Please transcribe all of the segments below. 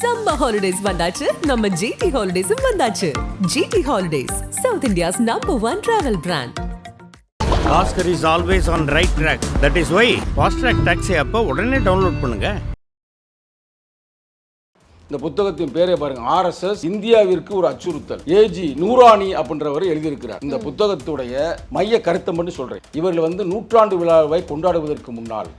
Summer holidays வந்தாச்சு. நம்ம GT ஹாலிடேஸும் வந்தாச்சு. GT holidays south India's number one travel brand Oscar is always on right track that is why fast track taxi அப்போ உடனே download பண்ணுங்க. இந்த புத்தகத்தின் பேரே பாருங்க. ஆர்எஸ்எஸ் இந்தியாவிற்கு ஒரு அச்சுறுத்தல். ஏஜி நூரானி அப்படின்றவர் எழுதியிருக்கிறார். இந்த புத்தகத்துடைய மைய கருத்தை மட்டும் சொல்றேன். இவர்கள் வந்து நூற்றாண்டு விழாவை கொண்டாடுவதற்கு முன்னால்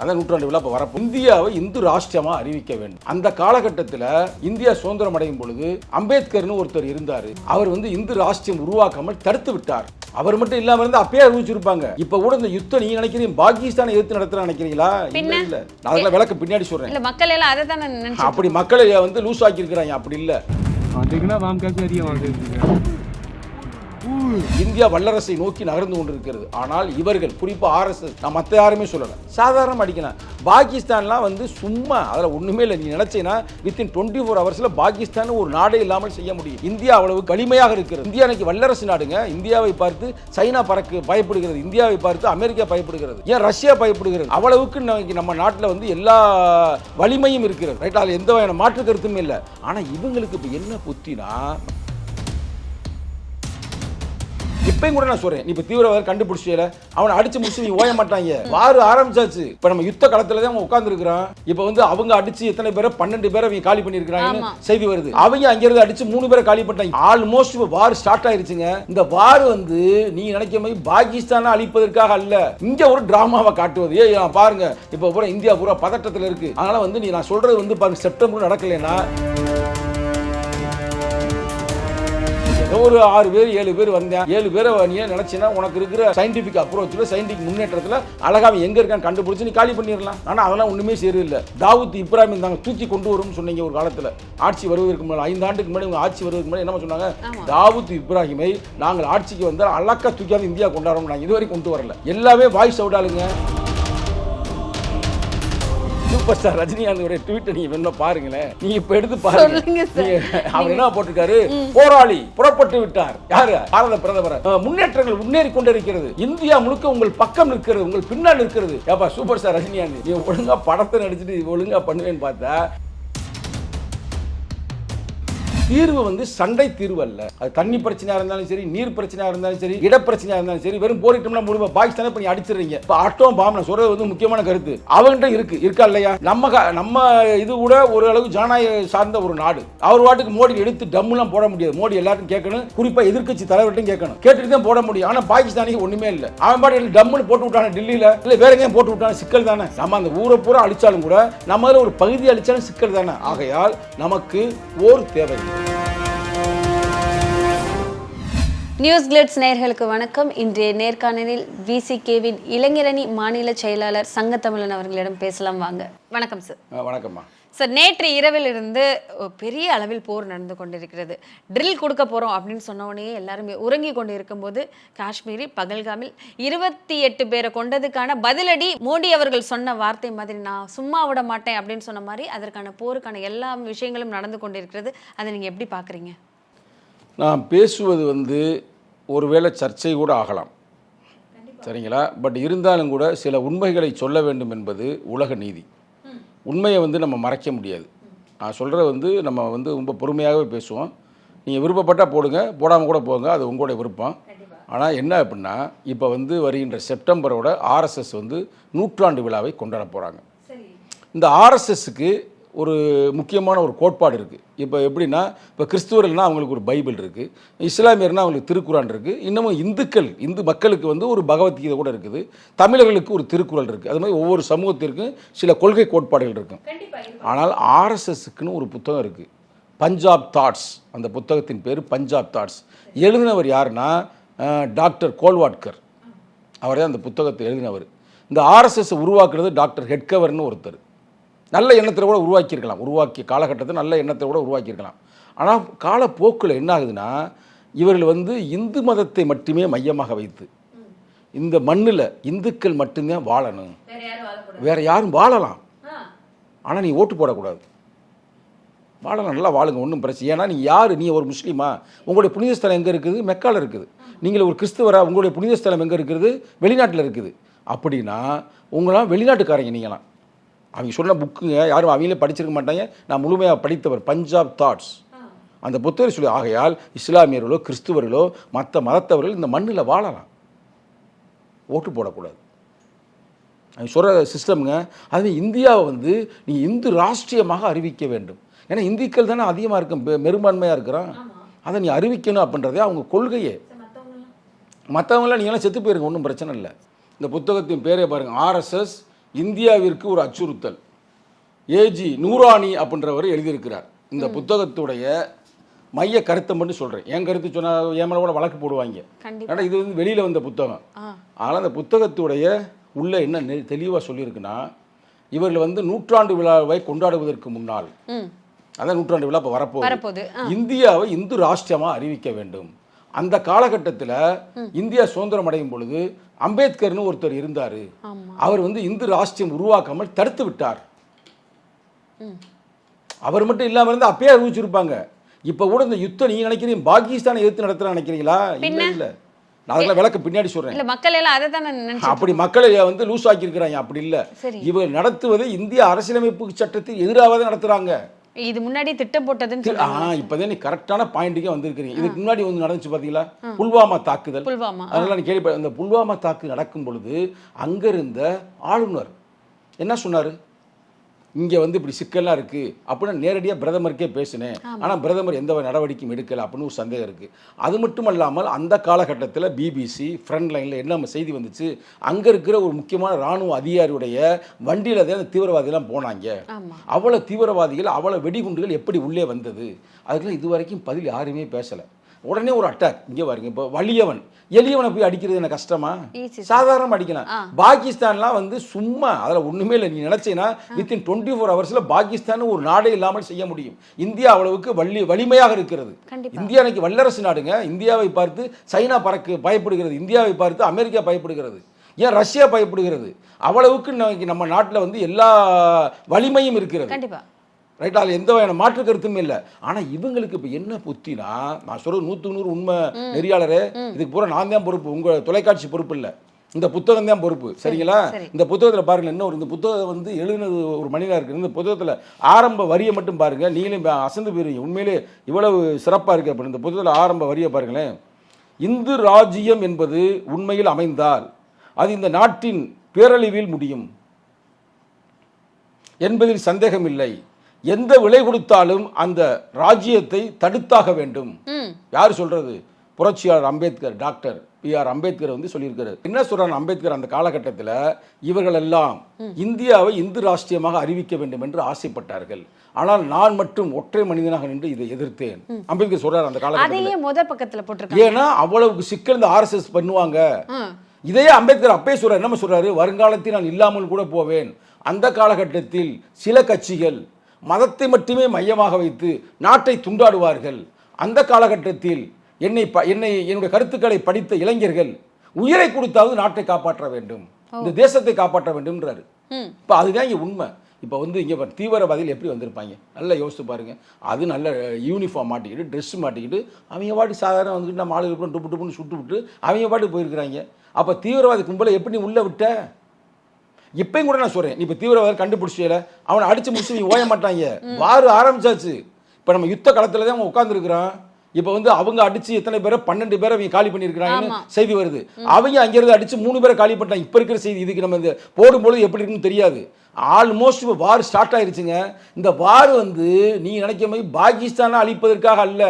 அதான் நூற்றாண்டு விழா வரப்போ இந்தியாவை இந்து ராஷ்டிரமா அறிவிக்க வேண்டும். அந்த காலகட்டத்தில் இந்தியா சுதந்திரம் அடையும் பொழுது அம்பேத்கர்னு ஒருத்தர் இருந்தாரு. அவர் வந்து இந்து ராஷ்டிரம் உருவாக்காமல் தடுத்து விட்டார். அவர் மட்டும் இல்லாம இருந்து அப்பயே அறிவிச்சிருப்பாங்க இப்ப கூட இந்த யுத்தம் நீங்க நினைக்கிறீங்க பாகிஸ்தானை எதிர்த்து நடத்துற நினைக்கிறீங்களா? இல்ல நான் அதெல்லாம் விளக்க பின்னாடி சொல்றேன். மக்கள் எல்லாம் அதை தானே அப்படி மக்களை வந்து லூஸ் ஆக்கி இருக்கிறாங்க அப்படி இல்ல. பாத்தீங்கன்னா வாங்க அறிய வாங்க இந்தியா வல்லரசை நோக்கி நகர்ந்து கொண்டிருக்கிறது. ஆனால் இவர்கள் குறிப்பாக ஆர்எஸ்எஸ் நான் மற்ற யாருமே சொல்லலை. சாதாரணமாக அடிக்கலாம் பாகிஸ்தான்லாம் வந்து சும்மா அதில் ஒன்றுமே இல்லை. நீ நினச்சேன்னா வித்தின் டுவெண்ட்டி ஃபோர் ஹவர்ஸில் பாகிஸ்தான் ஒரு நாடே இல்லாமல் செய்ய முடியும். இந்தியா அவ்வளவு வலிமையாக இருக்கிறது. இந்தியா இன்னைக்கு வல்லரசு நாடுங்க. இந்தியாவை பார்த்து சைனா பறக்கு பயப்படுகிறது. இந்தியாவை பார்த்து அமெரிக்கா பயப்படுகிறது. ஏன் ரஷ்யா பயப்படுகிறது? அவ்வளவுக்கு நம்ம நாட்டில் வந்து எல்லா வலிமையும் இருக்கிறது. ரைட் அதில் எந்த வகையான மாற்று கருத்துமே இல்லை. ஆனால் இவங்களுக்கு இப்போ என்ன புத்தினா இப்பயும் கூட நான் சொல்றேன். இப்ப தீவிரவாதம் கண்டுபிடிச்சல அவனை அடிச்சு முடிச்சு நீ ஓய மாட்டாங்க. வாரு ஆரம்பிச்சாச்சு. இப்ப நம்ம யுத்த களத்துல தான் உட்கார்ந்து இருக்கிறான் இப்ப வந்து அவங்க அடிச்சு எத்தனை பேரை? பன்னெண்டு பேரை அவங்க காலி பண்ணிருக்காங்கன்னு ஆமா. செய்தி வருது. அவங்க அங்க இருந்து அடிச்சு மூணு பேரை காலி பண்ணிட்டாங்க. ஆல்மோஸ்ட் இப்ப வார் ஸ்டார்ட் ஆயிருச்சுங்க. இந்த வார் வந்து நீ நினைக்கிற மாதிரி பாகிஸ்தானை அழிப்பதற்காக அல்ல. இங்க ஒரு டிராமாவை காட்டுவது. ஏய் நான் பாருங்க. இப்ப பூரா இந்தியா பூரா பதட்டத்துல இருக்கு. அதனால வந்து நீ நான் சொல்றது வந்து பாருங்க செப்டம்பர் நடக்கலைன்னா ஒரு ஆறு பேர் ஏழு பேர் வந்தேன். ஏழு பேரை நீ நினைச்சினா உனக்கு இருக்கிற சயின்டிபிக் அப்ரோச்சில் சயின்டிபிக் முன்னேற்றத்தில் அழகா அவன் எங்க இருக்கான்னு கண்டுபிடிச்சு நீ காலி பண்ணிடலாம். ஆனா அதெல்லாம் ஒண்ணுமே சரியில்லை தாவூத் இப்ராஹிம் தாங்க தூக்கி கொண்டு வரும்னு சொன்னீங்க ஒரு காலத்துல. ஆட்சி வருவதற்கு முன்னாடி ஐந்து ஆண்டுக்கு முன்னாடி உங்க ஆட்சி வருவதற்கு முன்னாடி என்ன சொன்னாங்க? தாவூத் இப்ராஹிமை நாங்கள் ஆட்சிக்கு வந்தால் அழக்கா தூக்கியாவது இந்தியா கொண்டாடுறோம் நாங்கள் இதுவரைக்கும் கொண்டு வரல. எல்லாமே வாய்ஸ் அவுட் ஆளுங்க. சூப்பர் ஸ்டார் ரஜினிகாந்தோட ட்வீட்டை நீங்க வேணா பாருங்களேன். நீங்க இப்ப எடுத்து பாருங்க. அவர் என்ன போட்டிருக்காரு? போராளி புறப்பட்டு விட்டார். யாரு? பாரத பிரதமர். முன்னேற்றங்கள் முன்னேறி கொண்டிருக்கிறது. இந்தியா முழுக்க உங்கள் பக்கம் நிற்கிறது உங்கள் பின்னால் நிற்கிறது. ஏப்பா சூப்பர் ஸ்டார் ரஜினிகாந்த் நீ ஒழுங்கா படத்தை நடிச்சுட்டு ஒழுங்கா பண்ணுவேன்னு பார்த்தா தீர்வு வந்து சண்டை தீர்வு அல்ல. அது தண்ணி பிரச்சனையா இருந்தாலும் சரி நீர் பிரச்சனையா இருந்தாலும் சரி இட பிரச்சனையா இருந்தாலும் சரி வெறும் போரிட்டோம்னா முழுமை பாகிஸ்தானை பண்ணி அடிச்சிடுறீங்க. இப்ப ஆட்டோ பாம் நான் சொல்றது வந்து முக்கியமான கருத்து. அவங்ககிட்ட இருக்கு. இருக்கா இல்லையா? நம்ம க- நம்ம இது கூட ஒரு அளவு ஜனநாயக சார்ந்த ஒரு நாடு. அவர் வாட்டுக்கு மோடி எடுத்து டம்முலாம் போட முடியாது. மோடி எல்லாரும் கேட்கணும். குறிப்பா எதிர்க்கட்சி தலைவர்கிட்டையும் கேட்கணும். கேட்டுட்டு தான் போட முடியும். ஆனா பாகிஸ்தானிக்கு ஒண்ணுமே இல்ல. அவன் பாட்டு டம்முன்னு போட்டு விட்டான டெல்லியில? இல்ல வேற எங்கேயும் போட்டு விட்டான சிக்கல் தானே? நம்ம அந்த ஊரை பூரா அழிச்சாலும் கூட நம்ம ஒரு பகுதி அழிச்சாலும் சிக்கல் தானே? ஆகையால் நமக்கு ஓர் தேவை நியூஸ் கிளிட்ஸ் நேர்களுக்கு வணக்கம். இன்றைய நேர்காணலில் விசிகேவின் இளைஞரணி மாநில செயலாளர் சங்கத்தமிழன் அவர்களிடம் பேசலாம் வாங்க. வணக்கம் சார் வணக்கம்மா. சார் நேற்று இரவில் இருந்து ஒரு பெரிய அளவில் போர் நடந்து கொண்டிருக்கிறது. ட்ரில் கொடுக்க போறோம் அப்படின்னு சொன்ன உடனே எல்லாருமே உறங்கி கொண்டு இருக்கும்போது காஷ்மீரில் பகல்காமில் இருபத்தி எட்டு பேரை கொண்டதுக்கான பதிலடி மோடி அவர்கள் சொன்ன வார்த்தை மாதிரி நான் சும்மா விட மாட்டேன் அப்படின்னு சொன்ன மாதிரி அதற்கான போருக்கான எல்லா விஷயங்களும் நடந்து கொண்டிருக்கிறது. அதை நீங்க எப்படி பாக்குறீங்க நான் பேசுவது வந்து ஒருவேளை சர்ச்சை கூட ஆகலாம். சரிங்களா? பட் இருந்தாலும் கூட சில உண்மைகளை சொல்ல வேண்டும் என்பது உலக நீதி. உண்மையை வந்து நம்ம மறைக்க முடியாது. நான் சொல்கிறது வந்து நம்ம வந்து ரொம்ப பொறுமையாகவே பேசுவோம். நீங்கள் விருப்பப்பட்டால் போடுங்க போடாமல் கூட போங்க அது உங்களுடைய விருப்பம். ஆனால் என்ன அப்படின்னா இப்போ வந்து வருகின்ற செப்டம்பரோட ஆர்எஸ்எஸ் வந்து நூற்றாண்டு விழாவை கொண்டாட போகிறாங்க இந்த ஆர்எஸ்எஸ்க்கு ஒரு முக்கியமான ஒரு கோட்பாடு இருக்குது இப்போ எப்படின்னா இப்போ கிறிஸ்துவர்கள்னா அவங்களுக்கு ஒரு பைபிள் இருக்குது இஸ்லாமியர்னா அவங்களுக்கு திருக்குறான் இருக்குது இன்னமும் இந்துக்கள் இந்து மக்களுக்கு வந்து ஒரு பகவத்கீதை கூட இருக்குது. தமிழர்களுக்கு ஒரு திருக்குறள் இருக்குது அது மாதிரி ஒவ்வொரு சமூகத்திற்கும் சில கொள்கை கோட்பாடுகள் இருக்கும். ஆனால் ஆர்எஸ்எஸ்க்குன்னு ஒரு புத்தகம் இருக்குது பஞ்சாப் தாட்ஸ். அந்த புத்தகத்தின் பேர் பஞ்சாப் தாட்ஸ். எழுதினவர் யாருன்னா டாக்டர் கோல்வாட்கர். அவர் தான் அந்த புத்தகத்தை எழுதினவர். இந்த ஆர்எஸ்எஸ் உருவாக்குறது டாக்டர் ஹெட்கவர்னு ஒருத்தர். நல்ல எண்ணத்தில் கூட உருவாக்கியிருக்கலாம். உருவாக்கிய காலகட்டத்தில் நல்ல எண்ணத்தை கூட உருவாக்கியிருக்கலாம். ஆனால் காலப்போக்கில் என்ன ஆகுதுன்னா இவர்கள் வந்து இந்து மதத்தை மட்டுமே மையமாக வைத்து இந்த மண்ணில் இந்துக்கள் மட்டும்தான் வாழணும். வேற யாரும் வாழலாம். ஆனால் நீ ஓட்டு போடக்கூடாது. வாழலாம் நல்லா வாழுங்க ஒன்றும் பிரச்சனை ஏன்னா நீ யார்? நீ ஒரு முஸ்லீமா? உங்களுடைய புனித ஸ்தலம் எங்கே இருக்குது? மெக்கால இருக்குது. நீங்கள் ஒரு கிறிஸ்துவரா? உங்களுடைய புனித ஸ்தலம் எங்கே இருக்கிறது வெளிநாட்டில் இருக்குது. அப்படின்னா உங்களாம் வெளிநாட்டுக்காரங்க நீங்களாம். அவங்க சொன்ன புக்குங்க யாரும் அவங்களே படிச்சிருக்க மாட்டாங்க. நான் முழுமையாக படித்தவர் பஞ்சாப் தாட்ஸ். அந்த புத்தகர் சொல்லி ஆகையால் இஸ்லாமியர்களோ கிறிஸ்துவர்களோ மற்ற மதத்தவர்கள் இந்த மண்ணில் வாழலாம். ஓட்டு போடக்கூடாது. அவங்க சொல்கிற சிஸ்டம்ங்க அது இந்தியாவை வந்து நீ இந்து ராஷ்டிரியமாக அறிவிக்க வேண்டும். ஏன்னா இந்துக்கள் தானே அதிகமாக இருக்கும் பெரும்பான்மையாக இருக்கிறான். அதை நீ அறிவிக்கணும் அப்படின்றதே அவங்க கொள்கையே. மற்றவங்களாம் நீங்களாம் செத்து போயிருங்க ஒன்றும் பிரச்சனை இல்லை. இந்த புத்தகத்தின் பேரே பாருங்கள் ஆர்எஸ்எஸ் இந்தியாவிற்கு ஒரு அச்சுறுத்தல். ஏஜி நூரானி அப்படின்றவர் எழுதியிருக்கிறார். இந்த புத்தகத்துடைய மைய கருத்தை மட்டும் சொல்கிறேன் என் கருத்து சொன்னால் என் மேலே கூட வழக்கு போடுவாங்க. ஏன்னா இது வந்து வெளியில் வந்த புத்தகம். ஆனால் அந்த புத்தகத்துடைய உள்ள என்ன தெளிவாக சொல்லியிருக்குன்னா இவர்கள் வந்து நூற்றாண்டு விழாவை கொண்டாடுவதற்கு முன்னால் அதான் நூற்றாண்டு விழா இப்போ வரப்போகுது. இந்தியாவை இந்து ராஷ்டிரமாக அறிவிக்க வேண்டும். அந்த காலகட்டத்தில் இந்தியா சுதந்திரம் அடையும் பொழுது அம்பேத்கர்னு ஒருத்தர் இருந்தார். அவர் வந்து இந்து ராஷ்டிரம் உருவாக்காமல் தடுத்து விட்டார். அவர் மட்டும் இல்லாமல் இருந்தால் அப்பயே அறிவிச்சிருப்பாங்க. இப்போ கூட இந்த யுத்தம் நீங்க நினைக்கிறீங்க பாகிஸ்தானை எதிர்த்து நடத்துற நினைக்கிறீங்களா? இல்லை இல்லை. நான் அதெல்லாம் விளக்க பின்னாடி சொல்கிறேன் இல்ல மக்கள் எல்லாம் அதை தானே அப்படி மக்களை வந்து லூஸ் ஆக்கியிருக்கிறாங்க அப்படி இல்லை. இவர் நடத்துவது இந்திய அரசியலமைப்பு சட்டத்துக்கு எதிராக தான் நடத்துகிறாங்க இது முன்னாடி திட்டம் போட்டதுன்னு ஆ இப்போதான் நீ கரெக்டான பாயிண்ட்டுக்கே வந்திருக்கிறீங்க. இதுக்கு முன்னாடி வந்து நடந்துச்சு பார்த்தீங்களா புல்வாமா தாக்குதல். புல்வாமா, அதெல்லாம் நீ கேள்வி அந்த புல்வாமா தாக்கு நடக்கும் பொழுது அங்க இருந்த ஆளுநர் என்ன சொன்னாரு? இங்க வந்து இப்படி சிக்கல்லாம் இருக்கு அப்படின்னு நேரடியாக பிரதமருக்கே பேசினேன். ஆனா பிரதமர் எந்த நடவடிக்கையும் எடுக்கல அப்படின்னு ஒரு சந்தேகம் இருக்கு. அது மட்டும் அல்லாமல் அந்த காலகட்டத்தில் பிபிசி ஃப்ரண்ட் லைனில் என்ன நம்ம செய்தி வந்துச்சு? அங்க இருக்கிற ஒரு முக்கியமான ராணுவ அதிகாரியுடைய வண்டியில தான் அந்த தீவிரவாதிகள்லாம் போனாங்க. அவ்வளோ தீவிரவாதிகள் அவ்வளோ வெடிகுண்டுகள் எப்படி உள்ளே வந்தது? அதுக்கெல்லாம் இது வரைக்கும் பதில் யாருமே பேசலை. உடனே ஒரு அட்டாக் இங்கே பாருங்க இப்போ வலியவன். எளியவனை போய் அடிக்கிறது என்ன கஷ்டமா? Easy. சாதாரணமாக அடிக்கலாம். பாகிஸ்தான்லாம் வந்து சும்மா அதில் ஒன்றுமே இல்லை. நீ நினச்சேன்னா வித்தின் டுவெண்ட்டி ஃபோர் ஹவர்ஸில் பாகிஸ்தான் ஒரு நாடே இல்லாமல் செய்ய முடியும். இந்தியா அவ்வளவுக்கு வள்ளி வலிமையாக இருக்கிறது. இந்தியா இன்னைக்கு வல்லரசு நாடுங்க. இந்தியாவை பார்த்து சைனா பறக்கு பயப்படுகிறது. இந்தியாவை பார்த்து அமெரிக்கா பயப்படுகிறது. ஏன் ரஷ்யா பயப்படுகிறது? அவ்வளவுக்கு நம்ம நாட்டில் வந்து எல்லா வலிமையும் இருக்கிறது. ரைட் அதில் எந்த வகையான மாற்று கருத்துமே இல்லை. ஆனால் இவங்களுக்கு இப்போ என்ன புத்தினா நான் சொல்றது நூற்றுக்கு நூறு உண்மை நெறியாளரே இதுக்கு பூரா நான் தான் பொறுப்பு. உங்கள் தொலைக்காட்சி பொறுப்பு இல்லை. இந்த புத்தகம் தான் பொறுப்பு. சரிங்களா? சரி. இந்த புத்தகத்தில் பாருங்க என்ன ஒரு இந்த புத்தகம் வந்து எழுதுனது ஒரு மனிதனாக இருக்குது இந்த புத்தகத்தில் ஆரம்ப வரியை மட்டும் பாருங்க. நீங்களும் அசந்து போயிருவீங்க உண்மையிலே இவ்வளவு சிறப்பாக இருக்குது அப்படி இந்த புத்தகத்தில் ஆரம்ப வரியை பாருங்களேன். இந்து ராஜ்யம் என்பது உண்மையில் அமைந்தால் அது இந்த நாட்டின் பேரழிவில் முடியும். என்பதில் சந்தேகமில்லை. எந்த விலை கொடுத்தாலும் அந்த ராஜ்யத்தை தடுத்தாக வேண்டும். யார் சொல்றது? புரட்சியாளர் Ambedkar doctor B R Ambedkar வந்து சொல்லியிருக்காரு. என்ன சொல்றாங்க அம்பேத்கர் அந்த காலகட்டத்தில்? இவர்கள் எல்லாம் இந்தியாவை இந்து ராஷ்டிரியமாக அறிவிக்க வேண்டும் என்று ஆசைப்பட்டார்கள். ஆனால் நான் மட்டும் ஒற்றை மனிதனாக நின்று இதை எதிர்த்தேன். அம்பேத்கர் சொல்றாரு அந்த காலகட்டத்தில். ஏன்னா அவ்வளவுக்கு சிக்கல் இந்த ஆர்எஸ்எஸ் பண்ணுவாங்க. இதே அம்பேத்கர் அப்பே சொல்றாரு. என்ன சொல்றாரு? வருங்காலத்தில் நான் இல்லாமல் கூட போவேன். அந்த காலகட்டத்தில் சில கட்சிகள் மதத்தை மட்டுமே மையமாக வைத்து நாட்டை துண்டாடுவார்கள். அந்த காலகட்டத்தில் என்னை ப- என்னை என்னுடைய கருத்துக்களை படித்த இளைஞர்கள் உயிரை கொடுத்தாவது நாட்டை காப்பாற்ற வேண்டும். இந்த தேசத்தை காப்பாற்ற வேண்டும்ன்றாரு. இப்போ அதுதான் இங்கே உண்மை. இப்போ வந்து இங்கே தீவிரவாதிகள் எப்படி வந்திருப்பாங்க? நல்லா யோசித்து பாருங்க. அது நல்ல யூனிஃபார்ம் மாட்டிக்கிட்டு ட்ரெஸ் மாட்டிக்கிட்டு அவங்க பாட்டு சாதாரண வந்துட்டு நம்ம ஆளுகளுக்கு டுப்பு டுப்புன்னு சுட்டு விட்டு அவங்க பாட்டு போயிருக்கிறாங்க. அப்போ தீவிரவாதி கும்பலை எப்படி உள்ளே விட்ட? இப்பயும் கூட நான் சொல்கிறேன் நீ இப்போ தீவிரவாதி கண்டுபிடிச்சல அவனை அடிச்சு முடிச்சு நீ ஓய மாட்டாங்க. வாரு ஆரம்பிச்சாச்சு. இப்போ நம்ம யுத்த களத்தில் தான் அவன் உட்காந்துருக்குறான் இப்போ வந்து அவங்க அடிச்சு எத்தனை பேரை? பன்னெண்டு பேரை அவங்க காலி பண்ணியிருக்கிறாங்கன்னு செய்தி வருது. அவங்க அங்கிருந்து அடிச்சு மூணு பேரை காலி பண்ணிட்டாங்க. இப்போ இருக்கிற செய்தி இதுக்கு நம்ம இந்த போடும்பொழுது எப்படி இருக்குன்னு தெரியாது. ஆல்மோஸ்ட் இப்போ வார் ஸ்டார்ட் ஆயிருச்சுங்க. இந்த வார் வந்து நீ நினைக்கிற மாதிரி பாகிஸ்தானை அழிப்பதற்காக அல்ல.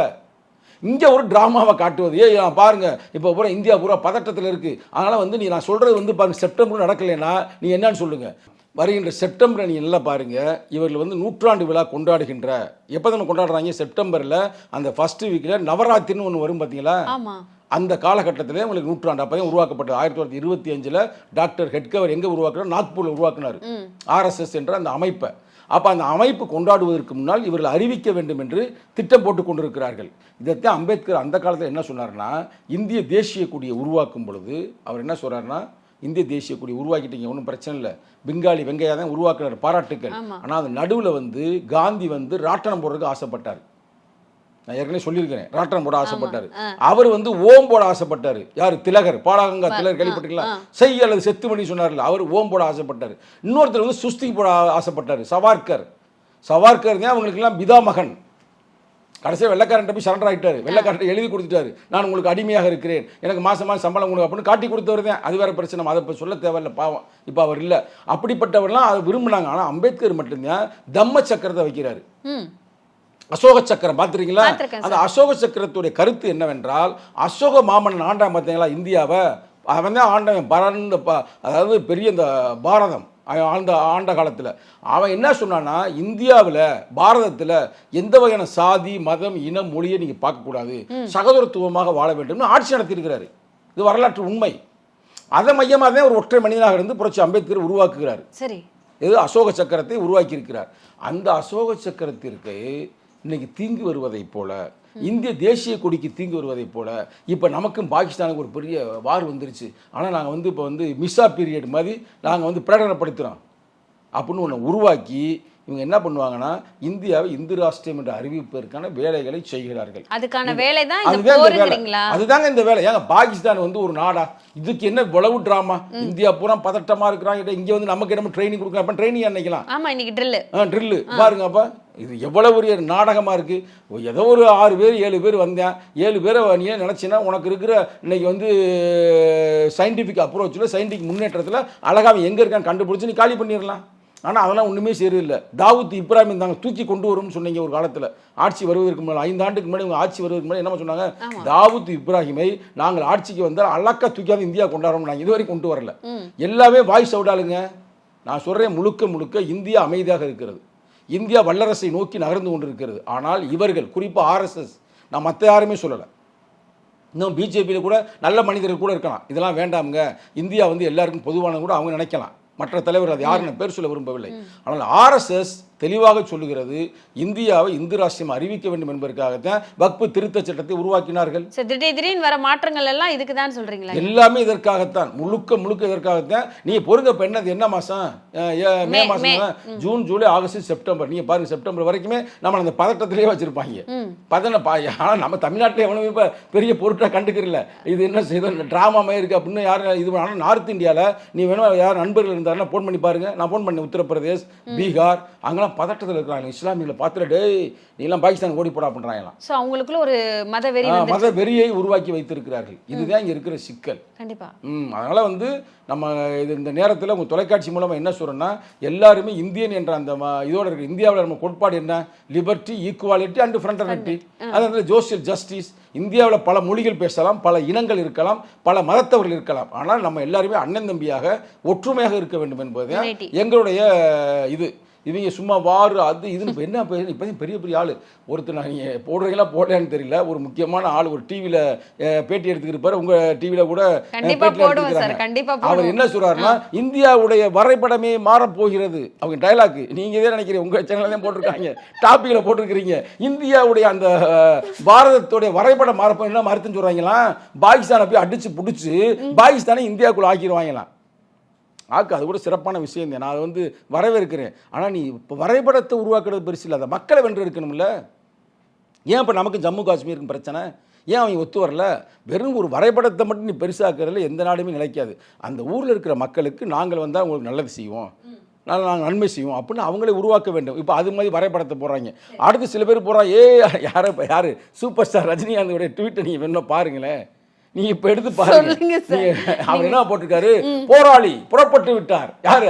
இங்கே ஒரு ட்ராமாவை காட்டுவது. நான் பாருங்க. இப்போ பூரா இந்தியா பூரா பதட்டத்தில் இருக்கு. அதனால வந்து நீ நான் சொல்றது வந்து பாருங்க செப்டம்பர் நடக்கலைன்னா நீ என்னன்னு சொல்லுங்க. வருகின்ற செப்டம்பரை நீ நல்லா பாருங்க. இவர்கள் வந்து நூற்றாண்டு விழா கொண்டாடுகின்ற. எப்போ தானே கொண்டாடுறாங்க? செப்டம்பரில் அந்த ஃபர்ஸ்ட் வீக்கில் நவராத்திரின்னு ஒன்று வரும் பார்த்தீங்களா அந்த காலகட்டத்திலே உங்களுக்கு நூற்றாண்டு. அப்போ உருவாக்கப்பட்டது. ஆயிரத்தி தொள்ளாயிரத்தி இருபத்தி அஞ்சில் டாக்டர் ஹெட்கவர் எங்கே உருவாக்குறார்? நாக்பூரில் உருவாக்குனார். ஆர்எஸ்எஸ் என்ற அந்த அமைப்பை. அப்போ அந்த அமைப்பு கொண்டாடுவதற்கு முன்னால் இவர்கள் அறிவிக்க வேண்டும் என்று திட்டம் போட்டு கொண்டிருக்கிறார்கள். இதைத்தான் அம்பேத்கர் அந்த காலத்தில் என்ன சொன்னார்னா இந்திய தேசிய கொடியை உருவாக்கும் பொழுது அவர் என்ன சொல்றாருன்னா இந்திய தேசிய கொடி உருவாக்கிட்டீங்க ஒன்றும் பிரச்சனை இல்லை. பெங்காலி வெங்கையா தான் உருவாக்குறாரு பாராட்டுக்கள். ஆனால் அது நடுவில் வந்து காந்தி வந்து ராட்டனம் போடுறதுக்கு ஆசைப்பட்டார். நான் ஏற்கனவே சொல்லியிருக்கிறேன். ராட்டம் போட ஆசைப்பட்டாரு. அவர் வந்து ஓம் போட ஆசைப்பட்டாரு. யார்? திலகர். பாலாகங்கா திலகர் கேள்விப்பட்டிருக்கலாம் செய் அல்லது செத்து பண்ணி சொன்னார்ல. அவர் ஓம் போட ஆசைப்பட்டாரு. இன்னொருத்தர் வந்து சுஸ்தி போட ஆசைப்பட்டாரு. சவார்கர். சவார்கர் தான் அவங்களுக்கெல்லாம் பிதா மகன். கடைசியாக வெள்ளக்காரன்ட்ட போய் சரண்டர் ஆகிட்டாரு வெள்ளக்காரன் எழுதி கொடுத்துட்டாரு. நான் உங்களுக்கு அடிமையாக இருக்கிறேன். எனக்கு மாசம் மாதம் சம்பளம் கொடுங்க அப்படின்னு காட்டி கொடுத்தவர் தான். அது வேற பிரச்சனை. அதை இப்போ சொல்ல தேவையில்ல. பாவம். இப்போ அவர் இல்லை. அப்படிப்பட்டவர்லாம் அதை விரும்பினாங்க. ஆனால் அம்பேத்கர் மட்டும்தான் தம்ம சக்கரத்தை வைக்கிறாரு. அசோக சக்கரம் பார்த்துருக்கீங்களா? அந்த அசோக சக்கரத்துடைய கருத்து என்னவென்றால் அசோக மாமன்னன் ஆண்டான் பார்த்தீங்களா இந்தியாவை? அவன் தான் ஆண்டவன் பரந்த அதாவது பெரிய இந்த பாரதம் ஆழ்ந்த ஆண்ட காலத்தில். அவன் என்ன சொன்னான்னா இந்தியாவில் பாரதத்தில் எந்த வகையான சாதி மதம் இனம் மொழியை நீங்கள் பார்க்கக்கூடாது. சகோதரத்துவமாக வாழ வேண்டும்னு ஆட்சி நடத்தியிருக்கிறாரு. இது வரலாற்று உண்மை. அதை மையமாக தான் ஒரு ஒற்றை மனிதனாக இருந்து புரட்சி அம்பேத்கர் உருவாக்குகிறார். சரி. இது அசோக சக்கரத்தை உருவாக்கி இருக்கிறார் அந்த அசோக சக்கரத்திற்கு இன்னைக்கு தீங்கு வருவதைப் போல இந்திய தேசிய கொடிக்கு தீங்கு வருவதைப் போல இப்போ நமக்கும் பாகிஸ்தானுக்கு ஒரு பெரிய வார் வந்துருச்சு. ஆனால் நாங்கள் வந்து இப்போ வந்து மிஸ்ஸா பீரியட் மாதிரி நாங்கள் வந்து பிரகடனப்படுத்துகிறோம் அப்படின்னு ஒன்று உருவாக்கி இவங்க என்ன பண்ணுவாங்கன்னா இந்தியாவை இந்து ராஷ்டிரம் என்று அறிவிப்பதற்கான வேலைகளை செய்கிறார்கள். அதுக்கான வேலை தான் அதுதாங்க இந்த வேலை. ஏங்க பாகிஸ்தான் வந்து ஒரு நாடா? இதுக்கு என்ன இவ்வளவு டிராமா இந்தியா பூரா பதட்டமா இருக்கிறாங்க. இங்க வந்து நமக்கு என்ன ட்ரைனிங் கொடுக்குறாங்க அப்ப ட்ரைனிங் நினைக்கலாம் ஆமா இன்னைக்கு ட்ரில்லு ட்ரில்லு பாருங்க அப்ப. இது எவ்வளவு பெரிய நாடகமா இருக்கு. ஏதோ ஒரு ஆறு பேர் ஏழு பேர் வந்தேன். ஏழு பேரை நீ நினைச்சினா உனக்கு இருக்கிற இன்னைக்கு வந்து சயின்டிஃபிக் அப்ரோச்சில் சயின்டிஃபிக் முன்னேற்றத்தில் அழகா அவன் எங்க இருக்கான்னு கண்டுபிடிச்சு நீ காலி பண்ணிடலாம். ஆனா அதெல்லாம் ஒண்ணுமே சரியில்லை தாவூத் இப்ராஹிம் இருந்தாங்க தூக்கி கொண்டு வரும்னு சொன்னீங்க ஒரு காலத்துல. ஆட்சி வருவதற்கு முன்னாடி ஐந்து ஆண்டுக்கு முன்னாடி ஆட்சி வருவதற்கு முன்னாடி என்ன சொன்னாங்க? தாவூத் இப்ராஹிமை நாங்கள் ஆட்சிக்கு வந்தால் அழக்கா தூக்கியாவது இந்தியா கொண்டாடுறோம் நாங்கள் இதுவரை கொண்டு வரல. எல்லாமே வாய்ஸ் அவுடாளுங்க நான் சொல்றேன் முழுக்க முழுக்க இந்தியா அமைதியாக இருக்கிறது. இந்தியா வல்லரசை நோக்கி நகர்ந்து கொண்டிருக்கிறது. ஆனால் இவர்கள் குறிப்பாக ஆர்எஸ்எஸ் நான் மற்ற யாருமே சொல்லலை. இன்னும் பிஜேபியில் கூட நல்ல மனிதர்கள் கூட இருக்கலாம். இதெல்லாம் வேண்டாமுங்க. இந்தியா வந்து எல்லாருக்கும் பொதுவானது கூட அவங்க நினைக்கலாம். மற்ற தலைவர் அது யாரும் நான் பேர் சொல்ல விரும்பவில்லை. ஆனால் ஆர்எஸ்எஸ் தெளிவாக சொல்லுகிறது. இந்தியாவை இந்து ராஷ்டிரம் அறிவிக்க வேண்டும் என்பதற்காகத்தான் வக்பு திருத்த சட்டத்தை உருவாக்கினார்கள். திடீர் திடீர்னு வர மாற்றங்கள் எல்லாம் இதுக்கு தான் சொல்றீங்களா? எல்லாமே இதற்காகத்தான். முழுக்க முழுக்க இதற்காகத்தான். நீங்க பொறுங்க இப்ப என்னது? என்ன மாசம்? மே மாசம். June July August September. நீங்க பாருங்க செப்டம்பர் வரைக்குமே நம்ம அந்த பதட்டத்திலேயே வச்சிருப்பாங்க. பதன நம்ம தமிழ்நாட்டில் எவனுமே இப்ப பெரிய பொருட்டா கண்டுக்கிறல இது என்ன செய்தோம் டிராமா மாதிரி இருக்கு அப்படின்னு யாரும் இது ஆனால் நார்த் இந்தியால நீ வேணும் யார் நண்பர்கள் இருந்தாருன்னா ஃபோன் பண்ணி பாருங்க. நான் ஃபோன் பண்ணேன். உத்தரப்பிரதேஷ் பீகார் அங்கெல்லாம் பதட்டத்தில் இருக்கிறாங்க இஸ்லாமியில் பார்த்துட்டு டேய் நீலாம் பாகிஸ்தான் ஓடி போடா பண்றாங்களாம் சோ அவங்களுக்குள்ள ஒரு மத வெறி மத வெறியை உருவாக்கி வைத்திருக்கிறார்கள். இதுதான் இங்க இருக்கிற சிக்கல். கண்டிப்பா. ம் அதனால் வந்து நம்ம இது இந்த நேரத்தில் உங்கள் தொலைக்காட்சி மூலமாக என்ன சொல்கிறோன்னா எல்லாருமே இந்தியன் என்ற அந்த இதோட இருக்கு இந்தியாவில் நம்ம கோட்பாடு என்ன? லிபர்ட்டி ஈக்குவாலிட்டி அண்ட் ஃப்ரண்டர்னிட்டி அது வந்து ஜோசியல் ஜஸ்டிஸ் இந்தியாவில் பல மொழிகள் பேசலாம் பல இனங்கள் இருக்கலாம் பல மதத்தவர்கள் இருக்கலாம். ஆனால் நம்ம எல்லாருமே அண்ணன் தம்பியாக ஒற்றுமையாக இருக்க வேண்டும் என்பது. எங்களுடைய இது. இவங்க சும்மா வாரு அது இதுன்னு இப்ப என்ன இப்போ இப்போ பெரிய பெரிய ஆள்? ஒருத்தர் நான் நீங்கள் போடுறீங்களா போடலையான்னு தெரியல. ஒரு முக்கியமான ஆள் ஒரு டிவியில் பேட்டி எடுத்துக்கிட்டு உங்கள் டிவியில் கூட அவர். என்ன சொல்றாருன்னா இந்தியாவுடைய வரைபடமே மாறப் போகிறது அவங்க டைலாக் நீங்க இதே நினைக்கிறீங்க உங்க சேனல்ல தான் போட்டிருக்காங்க. டாபிக்ல போட்டிருக்கிறீங்க. இந்தியாவுடைய அந்த பாரதத்துடைய வரைபடம் மாறப்போ என்ன மறுத்துன்னு சொல்றாங்களாம். பாகிஸ்தானை போய் அடிச்சு புடிச்சு பாகிஸ்தானை இந்தியாவுக்குள்ள ஆக்கிடுவாங்களாம். ஆக்கு அது கூட சிறப்பான விஷயம் தான் நான் அதை வந்து வரவேற்கிறேன். ஆனால் நீ இப்போ வரைபடத்தை உருவாக்குறது பெருசு இல்லை. அதை மக்களை வென்று இருக்கணும்ல ஏன் இப்போ நமக்கு ஜம்மு காஷ்மீருக்கு பிரச்சனை? ஏன் அவங்க ஒத்து வரல? வெறும் ஒரு வரைபடத்தை மட்டும் நீ பெருசாக்குறதுல எந்த நாடுமே நிலைக்காது. அந்த ஊரில் இருக்கிற மக்களுக்கு நாங்கள் வந்தால் உங்களுக்கு நல்லது செய்வோம். நாங்கள் நாங்கள் நன்மை செய்வோம் அப்படின்னு அவங்களே உருவாக்க வேண்டும். இப்போ அது மாதிரி வரைபடத்தை போடுறாங்க. அடுத்து சில பேர் போடுறாங்க ஏ யாரை இப்போ யார்? சூப்பர் ஸ்டார் ரஜினிகாந்தோடைய ட்வீட்டை நீங்கள் வேணும் பாருங்களேன். நீ இப்போ எடுத்து பாருங்க அவர் என்ன போட்டிருக்காரு? போராளி புறப்பட்டு விட்டார். யாரு?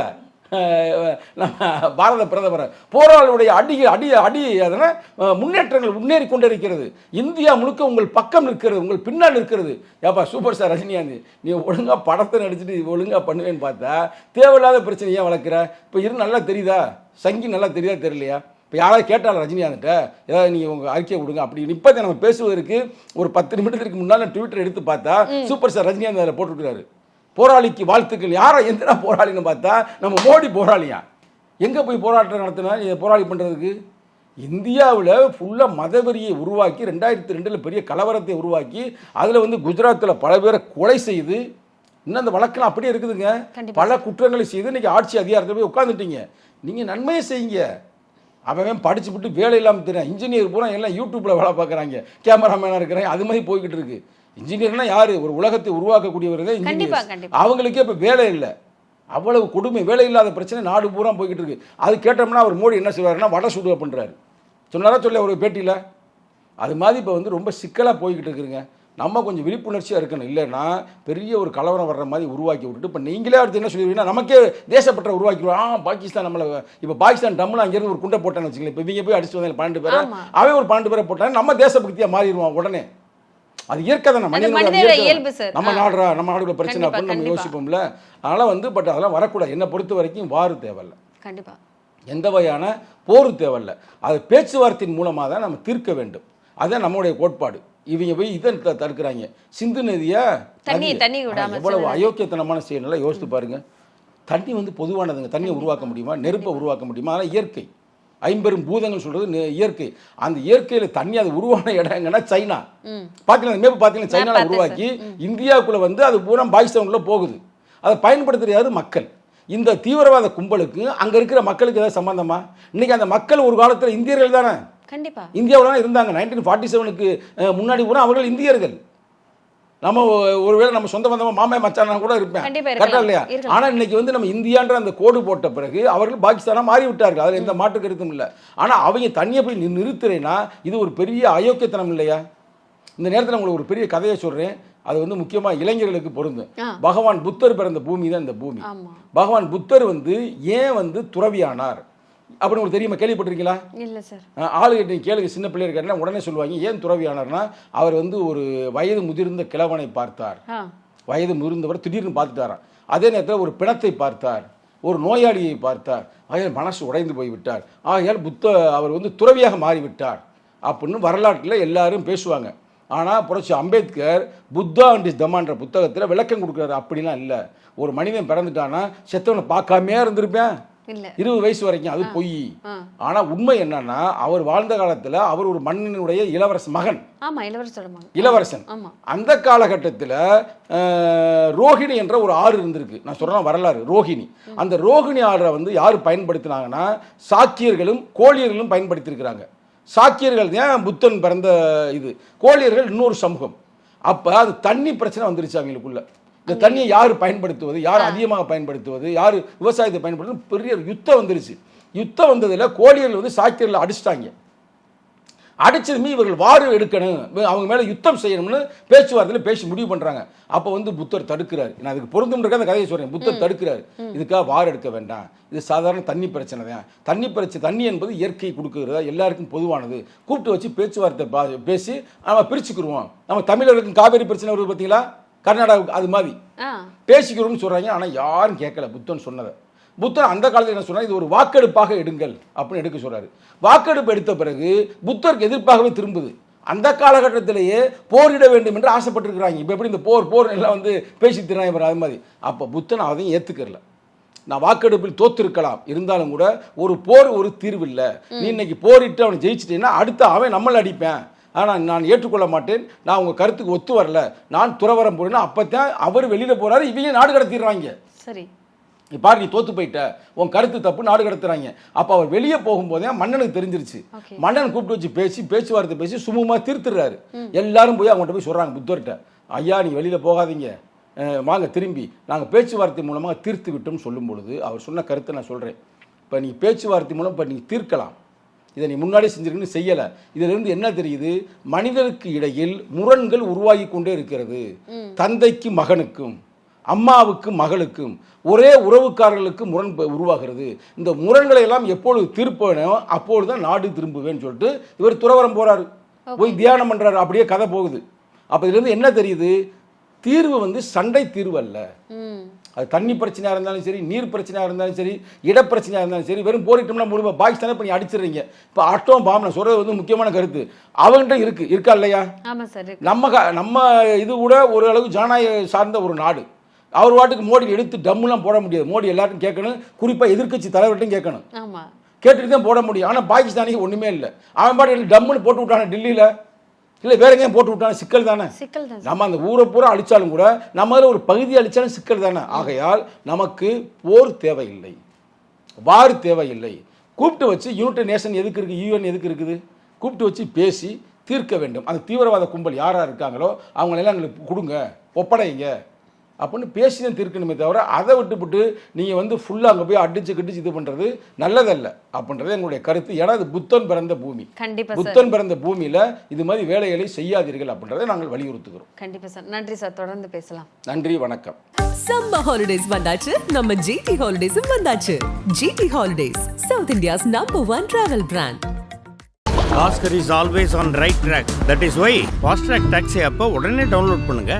பாரத பிரதமர். போராளியுடைய அடி அடி அடி அதன அஹ், முன்னேற்றங்கள் முன்னேறி கொண்டிருக்கிறது. இந்தியா முழுக்க உங்கள் பக்கம் நிற்கிறது உங்கள் பின்னால் நிற்கிறது. ஏப்பா சூப்பர் ஸ்டார் ரஜினிகாந்த் நீ ஒழுங்கா படத்தை நடிச்சுட்டு இது ஒழுங்கா பண்ணுவேன்னு பார்த்தா தேவையில்லாத பிரச்சனை ஏன் வளர்க்குற? இப்போ இரு நல்லா தெரியுதா? சங்கி நல்லா தெரியுதா தெரியலையா? இப்போ யாராவது கேட்டாலும் ரஜினிகாந்த்கிட்ட ஏதாவது நீங்கள் உங்கள் அறிக்கையை கொடுங்க அப்படி இப்போ நம்ம பேசுவதற்கு ஒரு பத்து நிமிடத்துக்கு முன்னால் ட்விட்டர் எடுத்து பார்த்தா சூப்பர் ஸ்டார் ரஜினிகாந்த் அதில் போட்டிருக்கிறாரு. போராளிக்கு வாழ்த்துக்கள். யாரை எந்தனா போராளின்னு பார்த்தா நம்ம மோடி போராளியா? எங்கே போய் போராட்டம் நடத்தினா இதை போராளி பண்ணுறதுக்கு இந்தியாவில் ஃபுல்லாக மதவெறியை உருவாக்கி ரெண்டாயிரத்தி ரெண்டில் பெரிய கலவரத்தை உருவாக்கி அதில் வந்து குஜராத்தில் பல பேரை கொலை செய்து இன்னும் அந்த வழக்கெல்லாம் அப்படியே இருக்குதுங்க. பல குற்றங்களை செய்து இன்னைக்கு ஆட்சி அதிகாரத்தில் போய் உட்காந்துட்டீங்க நீங்கள் நன்மையை செய்யுங்க. அவன் படிச்சு விட்டு வேலை இல்லாமல் தெரியும் இன்ஜினியர் பூரா எல்லாம் யூடியூப்ல வேலை பார்க்குறாங்க. கேமராமேனாக இருக்கிறாங்க. அது மாதிரி போய்கிட்டு இருக்கு. இன்ஜினியர்னா யாரு? ஒரு உலகத்தை உருவாக்கக்கூடியவர் தான் இன்ஜினியர். அவங்களுக்கே இப்போ வேலை இல்லை. அவ்வளவு கொடுமை வேலை இல்லாத பிரச்சனை நாடு பூரா போய்கிட்டு இருக்கு. அது கேட்டோம்னா அவர் மோடி என்ன செய்வாருன்னா வடை சுடுவ பண்றாரு. சொன்னாரா சொல்ல ஒரு பேட்டியில்? அது மாதிரி இப்போ வந்து ரொம்ப சிக்கலாக போய்கிட்டு இருக்குங்க. நம்ம கொஞ்சம் விழிப்புணர்ச்சியாக இருக்கணும். இல்லைன்னா பெரிய ஒரு கலவரம் வர்ற மாதிரி உருவாக்கி விட்டுட்டு இப்போ நீங்களே அடுத்து என்ன சொல்லுவீங்கன்னா நமக்கே தேசப்பற்ற உருவாக்கிடுவோம் ஆ பாகிஸ்தான் நம்மளை இப்போ பாகிஸ்தான் டம்மில் அங்கேருந்து ஒரு குண்டை போட்டான்னு வச்சுக்கல இப்போ இவங்க போய் அடிச்சு வந்தாங்க பன்னெண்டு பேரை. அவன் ஒரு பன்னெண்டு பேரை போட்டான் நம்ம தேசபக்தியாக மாறிடுவான் உடனே. அது இயற்கை தானே. மனிதனோட இயல்பு. நம்ம. நாடுறா நம்ம நாடுல பிரச்சனை அப்படின்னு நம்ம. யோசிப்போம்ல. அதனால வந்து பட் அதெல்லாம் வரக்கூடாது. என்னை பொறுத்த வரைக்கும் வாறு தேவையில்ல. கண்டிப்பா. எந்த வகையான போர் தேவையில்ல. அது பேச்சுவார்த்தையின் மூலமாக தான் நம்ம தீர்க்க வேண்டும். அதுதான் நம்மளுடைய கோட்பாடு. இவங்க போய் இதை தடுக்கிறாங்க. சிந்து நதியை? எவ்வளவு. அயோக்கியத்தனமான செயல் யோசித்து பாருங்க. தண்ணி வந்து பொதுவானதுங்க. தண்ணியை உருவாக்க முடியுமா? நெருப்பை உருவாக்க முடியுமா? அதெல்லாம் இயற்கை. ஐம்பெரும் பூதங்கள் சொல்றது இயற்கை. அந்த இயற்கையில தண்ணி அது உருவான இடம் எங்கன்னா சைனா பார்த்தீங்கன்னா மேப்பு பார்த்தீங்கன்னா சைனால உருவாக்கி இந்தியாவுக்குள்ள வந்து அது பூரா பாகிஸ்தானுக்குள்ள போகுது. அதை பயன்படுத்துறது மக்கள். இந்த தீவிரவாத கும்பலுக்கு அங்க இருக்கிற மக்களுக்கு ஏதாவது சம்பந்தமா? இன்னைக்கு அந்த மக்கள் ஒரு காலத்துல இந்தியர்கள் தானே? கண்டிப்பா. இந்தியாவில் இருந்தாங்க. நைன்டீன் ஃபார்ட்டி செவனுக்கு முன்னாடி கூட அவர்கள் இந்தியர்கள். நம்ம ஒருவேளை நம்ம சொந்த பந்தமா மாமே மச்சானா கூட இருப்பேன். கண்டிப்பா கரெக்டா இருக்கலாம். இல்லையா? இருக்கலாம். ஆனா இன்னைக்கு வந்து நம்ம இந்தியான்ற அந்த கோடு போட்ட பிறகு அவர்கள் பாகிஸ்தானா மாறி விட்டார்கள் அதுல எந்த மாற்று கருத்தும் இல்லை. ஆனா அவங்க தனியை போய் நிறுத்துறேன்னா இது ஒரு பெரிய அயோக்கியத்தனம் இல்லையா? இந்த நேரத்தில் உங்களுக்கு ஒரு பெரிய கதையை சொல்றேன். அது வந்து முக்கியமா இளைஞர்களுக்கு பொருந்தும். பகவான் புத்தர் பிறந்த பூமி தான் இந்த பூமி. பகவான் புத்தர் வந்து ஏன் வந்து துறவியானார்? அப்படின்னு உங்களுக்கு தெரியுமா? கேள்விப்பட்டிருக்கீங்களா? இல்ல சார் ஆளுகிட்ட நீ கேளுங்க. சின்ன பிள்ளைய இருக்காருன்னா உடனே சொல்லுவாங்க ஏன் துறவியானார்னா அவர் வந்து ஒரு வயது முதிர்ந்த கிழவனை பார்த்தார். வயது முதிர்ந்தவர் திடீர்னு பார்த்துட்டாராம். அதே நேரத்தில் ஒரு பிணத்தை பார்த்தார் ஒரு நோயாளியை பார்த்தார். ஆகையால் மனசு உடைந்து போய் விட்டார் ஆகையால் புத்த அவர் வந்து துறவியாக மாறிவிட்டார் அப்படின்னு வரலாற்றில் எல்லாரும் பேசுவாங்க. ஆனால் புரட்சி அம்பேத்கர் புத்தா அண்ட் இஸ் தமான்ற புத்தகத்தில் விளக்கம் கொடுக்குறாரு. அப்படிலாம் இல்லை. ஒரு மனிதன் பிறந்துட்டானா செத்தவனை பார்க்காமே இருந்திருப்பேன். இருபது வயசு வரைக்கும் அது பொய். ஆனா உண்மை என்னன்னா அவர் வாழ்ந்த காலத்துல அவர் ஒரு மன்னனுடைய இளவரச மகன். இளவரசன். அந்த காலகட்டத்தில் ரோஹிணி என்ற ஒரு ஆறு இருந்திருக்கு. நான் சொல்றேன் வரலாறு. ரோஹிணி. அந்த ரோஹிணி ஆறை வந்து யார் பயன்படுத்தினாங்கன்னா சாக்கியர்களும் கோழியர்களும் பயன்படுத்தியிருக்கிறாங்க. சாக்கியர்கள் தான் புத்தன் பிறந்த இது. கோழியர்கள் இன்னொரு சமூகம். அப்ப அது தண்ணி பிரச்சனை வந்துருச்சு அவங்களுக்குள்ள. இந்த தண்ணியை யார் பயன்படுத்துவது? யார் அதிகமாக பயன்படுத்துவது? யார் விவசாயத்தை பயன்படுத்துவது? பெரிய யுத்தம் வந்துருச்சு. யுத்தம் வந்ததுல கோழியர்கள் வந்து சாக்கியர்களை அடிச்சிட்டாங்க. அடிச்சதுமே இவர்கள் வாறு எடுக்கணும். அவங்க மேலே யுத்தம் செய்யணும்னு பேச்சுவார்த்தையில் பேசி முடிவு பண்ணுறாங்க அப்போ வந்து புத்தர் தடுக்கிறார். நான் அதுக்கு பொருந்தும்ன்றக்க அந்த கதையை சொல்கிறேன் புத்தர் தடுக்கிறார். இதுக்காக வார் எடுக்க வேண்டாம். இது சாதாரண தண்ணி பிரச்சனை தான். தண்ணி பிரச்சனை தண்ணி என்பது இயற்கை கொடுக்குறதா? எல்லாருக்கும் பொதுவானது. கூப்பிட்டு வச்சு பேச்சுவார்த்தை பா பேசி நம்ம பிரிச்சுக்கிருவோம். நம்ம தமிழர்களுக்கும் காவேரி பிரச்சனை வருது பார்த்தீங்களா கர்நாடகாவுக்கு அது மாதிரி. பேசிக்கிறோம்னு சொல்றாங்க ஆனா யாரும் கேட்கல. புத்தன் சொன்னதை. புத்தர் அந்த காலத்தில் என்ன சொன்னார்? இது ஒரு வாக்கெடுப்பாக எடுங்கள் அப்படின்னு எடுக்க சொல்றாரு. வாக்கெடுப்பு எடுத்த பிறகு புத்தருக்கு எதிர்ப்பாகவே திரும்புது. அந்த காலகட்டத்திலேயே போரிட வேண்டும் என்று ஆசைப்பட்டிருக்கிறாங்க. இப்போ எப்படி இந்த போர் போர் எல்லாம் வந்து பேசி திறாங்க அது மாதிரி. அப்போ புத்தன் அதையும் ஏத்துக்கறல. நான் வாக்கெடுப்பில் தோத்திருக்கலாம். இருந்தாலும் கூட ஒரு போர் ஒரு தீர்வு இல்லை. நீ இன்னைக்கு போரிட்டு அவனை ஜெயிச்சிட்டேன்னா அடுத்து அவன் நம்மளை அடிப்பேன். ஆனால் நான் ஏற்றுக்கொள்ள மாட்டேன். நான் உங்கள் கருத்துக்கு ஒத்து வரல. நான் துறவரம் போறேன்னா அப்பதான் அவர் வெளியில் போறாரு இவங்க நாடு கடத்திடுறாங்க. சரி. நீ பாரு நீ தோத்து போயிட்ட. உன் கருத்து தப்பு நாடு கடத்துறாங்க. அப்போ அவர் வெளியே போகும்போதே மன்னனுக்கு தெரிஞ்சிருச்சு. மன்னன் கூப்பிட்டு வச்சு பேசி பேச்சுவார்த்தை பேசி சுமூகமாக தீர்த்துறாரு. எல்லாரும் போய் அவங்கள்ட்ட போய் சொல்றாங்க புத்தர்கிட்ட. ஐயா நீ வெளியில போகாதீங்க. வாங்க திரும்பி. நாங்கள் பேச்சுவார்த்தை மூலமாக தீர்த்து விட்டோம்னு சொல்லும் பொழுது அவர் சொன்ன கருத்தை நான் சொல்றேன். இப்போ நீ பேச்சுவார்த்தை மூலம் இப்போ நீ தீர்க்கலாம். இதை நீ முன்னாடி செஞ்சிருக்குன்னு செய்யலை. இதிலிருந்து என்ன தெரியுது? மனிதனுக்கு இடையில் முரண்கள் உருவாகி கொண்டே இருக்கிறது. தந்தைக்கு மகனுக்கும் அம்மாவுக்கு மகளுக்கும் ஒரே உறவுக்காரர்களுக்கு முரண் உருவாகிறது. இந்த முரண்களை எல்லாம் எப்பொழுது தீர்ப்பேனோ அப்பொழுது தான் நாடு திரும்புவேன்னு சொல்லிட்டு இவர் துறவரம் போறாரு. போய் தியானம் பண்றாரு. அப்படியே கதை போகுது. அப்ப இதுல இருந்து என்ன தெரியுது? தீர்வு வந்து சண்டை தீர்வு அல்ல. அது தண்ணி பிரச்சனையாக இருந்தாலும் சரி நீர் பிரச்சனையாக இருந்தாலும் சரி இடப்பிரச்சனையாக இருந்தாலும் சரி வெறும் போரிட்டோம்னா முழுவ பாகிஸ்தானை இப்போ நீ அடிச்சிடுறீங்க. இப்போ அட்டம் பாம் நான் சொல்கிறது வந்து முக்கியமான கருத்து. அவங்ககிட்ட இருக்கு. இருக்கா இல்லையா? நம்ம நம்ம இது கூட ஒரு அளவு ஜனநாயக சார்ந்த ஒரு நாடு. அவர் வாட்டுக்கு மோடி எடுத்து டம்முலாம் போட முடியாது. மோடி எல்லாருக்கும் கேட்கணும். குறிப்பாக எதிர்க்கட்சி தலைவர்கிட்டையும் கேட்கணும். கேட்டுட்டு தான் போட முடியும். ஆனால் பாகிஸ்தானிக்கு ஒன்றுமே இல்லை. அவன் பாட்டு டம்முன்னு போட்டு விட்டான டெல்லியில். இல்லை வேற எங்கேயும் போட்டு விட்டான சிக்கல் தானே? சிக்கல் தான் நம்ம அந்த ஊரை பூரா அழிச்சாலும் கூட நம்ம ஒரு பகுதி அழிச்சாலும் சிக்கல் தானே? ஆகையால் நமக்கு போர் தேவையில்லை. வார் தேவையில்லை. கூப்பிட்டு வச்சு யுனைடெட் நேஷன் எதுக்கு இருக்குது யூஎன் எதுக்கு இருக்குது? கூப்பிட்டு வச்சு பேசி தீர்க்க வேண்டும். அந்த தீவிரவாத கும்பல் யார் யார் இருக்காங்களோ அவங்களெல்லாம் எங்களுக்கு கொடுங்க. ஒப்படைங்க. அப்படின்னு பேசி தான் தீர்க்கணுமே தவிர அதை விட்டுவிட்டு நீங்கள் வந்து ஃபுல்லாக அங்கே போய் அடிச்சு கடிச்சு இது பண்ணுறது நல்லதல்ல அப்படின்றது எங்களுடைய கருத்து. ஏன்னா இது புத்தன் பிறந்த பூமி. கண்டிப்பா சார். புத்தன் பிறந்த பூமியில் இது மாதிரி வேலைகளை செய்யாதீர்கள் அப்படின்றதை நாங்கள் வலியுறுத்துகிறோம். கண்டிப்பா சார். நன்றி சார். தொடர்ந்து பேசலாம். நன்றி வணக்கம். சம்மர் ஹாலிடேஸ் வந்தாச்சு. நம்ம ஜிடி ஹாலிடேஸும் வந்தாச்சு. GT holidays south India's number one travel brand Oscar is always on right track. That is why Fast Track Taxi அப்போ உடனே டவுன்லோட் பண்ணுங்க.